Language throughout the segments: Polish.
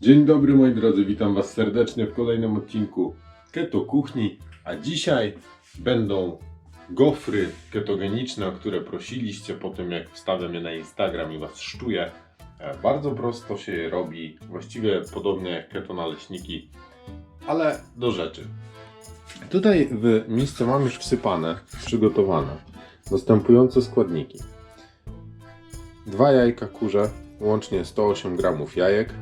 Dzień dobry moi drodzy, witam was serdecznie w kolejnym odcinku Keto Kuchni, a dzisiaj będą gofry ketogeniczne, o które prosiliście po tym jak wstawiam je na Instagram i was szczuję. E, Bardzo prosto się je robi, właściwie podobnie jak keto naleśniki, ale do rzeczy. Tutaj w miejsce mam już wsypane, przygotowane następujące składniki. Dwa jajka kurze, łącznie 108 gramów jajek,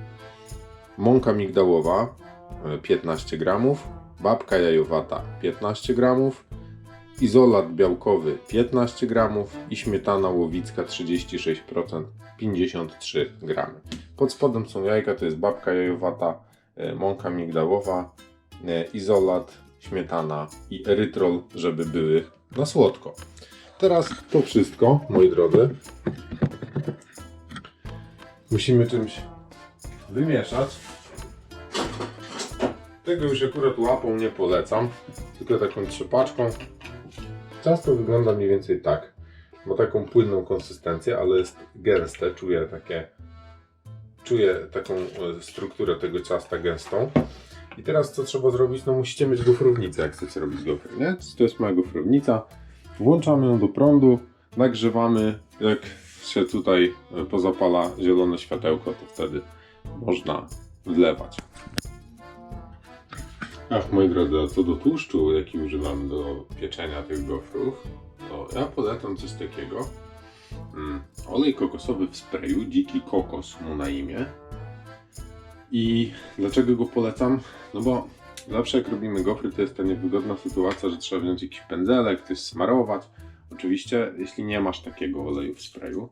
mąka migdałowa e, 15 gramów, babka jajowata 15 gramów, izolat białkowy 15 gramów i śmietana łowicka 36% 53 gramy. Pod spodem są jajka, to jest babka jajowata, e, mąka migdałowa, e, izolat, śmietana i erytrol, żeby były na słodko. Teraz to wszystko, moi drodzy, musimy czymś wymieszać. Tego już akurat łapą nie polecam, tylko taką trzepaczką. Ciasto wygląda mniej więcej tak. Ma taką płynną konsystencję, ale jest gęste, czuję takie czuję taką e, strukturę tego ciasta gęstą. I teraz co trzeba zrobić? No musicie mieć gofrownicę, jak chcecie robić gofry? To jest moja gofrownica. Włączamy ją do prądu, nagrzewamy. Jak się tutaj e, pozapala zielone światełko, to wtedy można wlewać. Ach, moi drodzy, a co do tłuszczu, jaki używam do pieczenia tych gofrów, to ja polecam coś takiego. Mm, olej kokosowy w sprayu, dziki kokos mu na imię. I dlaczego go polecam? No bo zawsze jak robimy gofry, to jest ta niewygodna sytuacja, że trzeba wziąć jakiś pędzelek, coś smarować. Oczywiście, jeśli nie masz takiego oleju w sprayu,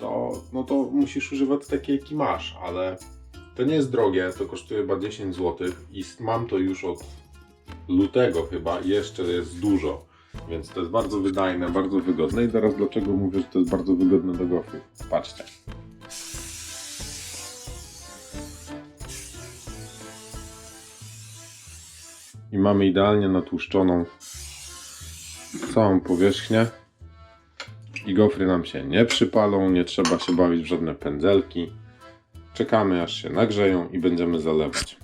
to, no to musisz używać takiej, jaki masz, ale to nie jest drogie, to kosztuje chyba 10 zł i mam to już od lutego chyba jeszcze jest dużo, więc to jest bardzo wydajne, bardzo wygodne i teraz dlaczego mówię, że to jest bardzo wygodne do gofrów. Patrzcie. I mamy idealnie natłuszczoną całą powierzchnię. I gofry nam się nie przypalą, nie trzeba się bawić w żadne pędzelki. Czekamy aż się nagrzeją i będziemy zalewać.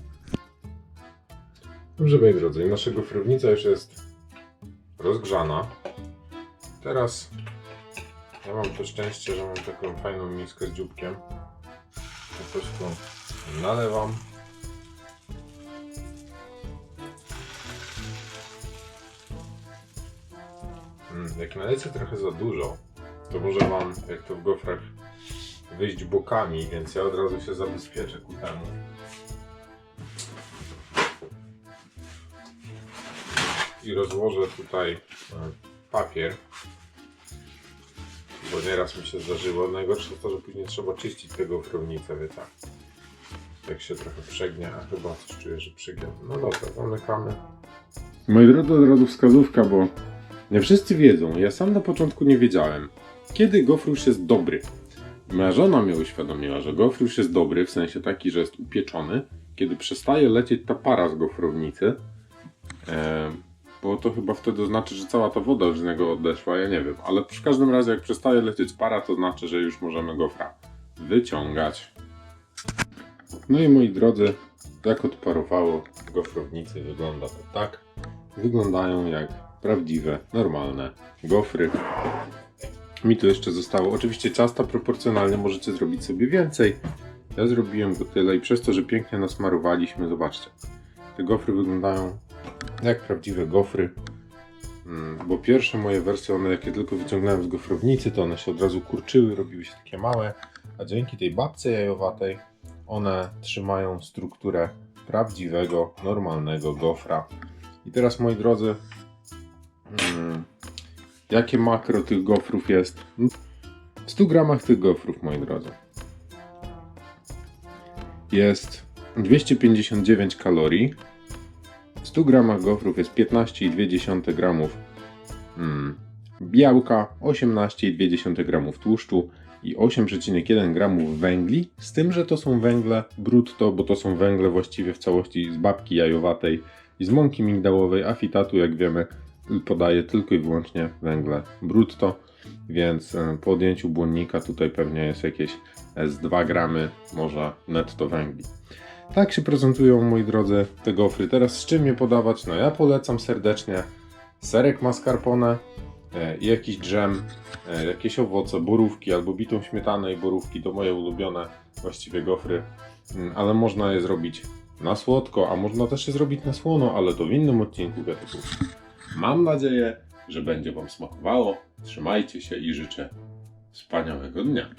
Dobrze, moi drodzy, nasza gofrownica już jest rozgrzana. Teraz ja mam to szczęście, że mam taką fajną miskę z dzióbkiem. Po prostu nalewam. Mm, jak nalejecie trochę za dużo, to może wam, jak to w gofrach, wyjść bokami, więc ja od razu się zabezpieczę ku temu. I rozłożę tutaj e, papier, bo nieraz mi się zdarzyło. Najgorsze to, że później trzeba czyścić tego gofrownicę, wiecie. Jak się trochę przegnie, a chyba czuję, że przygnie. No dobra, zamykamy. Moi drodzy, od razu wskazówka, bo wszyscy wiedzą, ja sam na początku nie wiedziałem, kiedy gofrusz jest dobry. Moja żona mnie uświadomiła, że gofrusz jest dobry, w sensie taki, że jest upieczony, kiedy przestaje lecieć ta para z gofrownicy. E, bo to chyba wtedy znaczy, że cała ta woda z niego odeszła, ja nie wiem. Ale w każdym razie, jak przestaje lecieć para, to znaczy, że już możemy gofra wyciągać. No i moi drodzy, jak odparowało gofrownicy, wygląda to tak. Wyglądają jak prawdziwe, normalne gofry. Mi tu jeszcze zostało. Oczywiście ciasta proporcjonalnie możecie zrobić sobie więcej. Ja zrobiłem go tyle i przez to, że pięknie nasmarowaliśmy, zobaczcie. Te gofry wyglądają jak prawdziwe gofry. Mm, Bo pierwsze moje wersje, one jakie tylko wyciągnąłem z gofrownicy, to one się od razu kurczyły, robiły się takie małe. A dzięki tej babce jajowatej, one trzymają strukturę prawdziwego, normalnego gofra. I teraz moi drodzy, mm, Jakie makro tych gofrów jest? W 100 gramach tych gofrów, moi drodzy, jest 259 kalorii. W 100 gramach gofrów jest 15,2 gramów mm, białka, 18,2 gramów tłuszczu i 8,1 gramów węgli. Z tym, że to są węgle brutto, bo to są węgle właściwie w całości z babki jajowatej i z mąki migdałowej, a fitatu, jak wiemy, podaje tylko i wyłącznie węgle brutto, więc e, po odjęciu błonnika tutaj pewnie jest jakieś z 2 gramy morza netto węgli. Tak się prezentują, moi drodzy, te gofry. Teraz z czym je podawać? No ja polecam serdecznie serek mascarpone e, jakiś dżem, e, jakieś owoce, borówki albo bitą śmietanę i borówki. To moje ulubione właściwie gofry. Mm, Ale można je zrobić na słodko, a można też je zrobić na słono, ale to w innym odcinku gatunku. Mam nadzieję, że będzie Wam smakowało. Trzymajcie się i życzę wspaniałego dnia.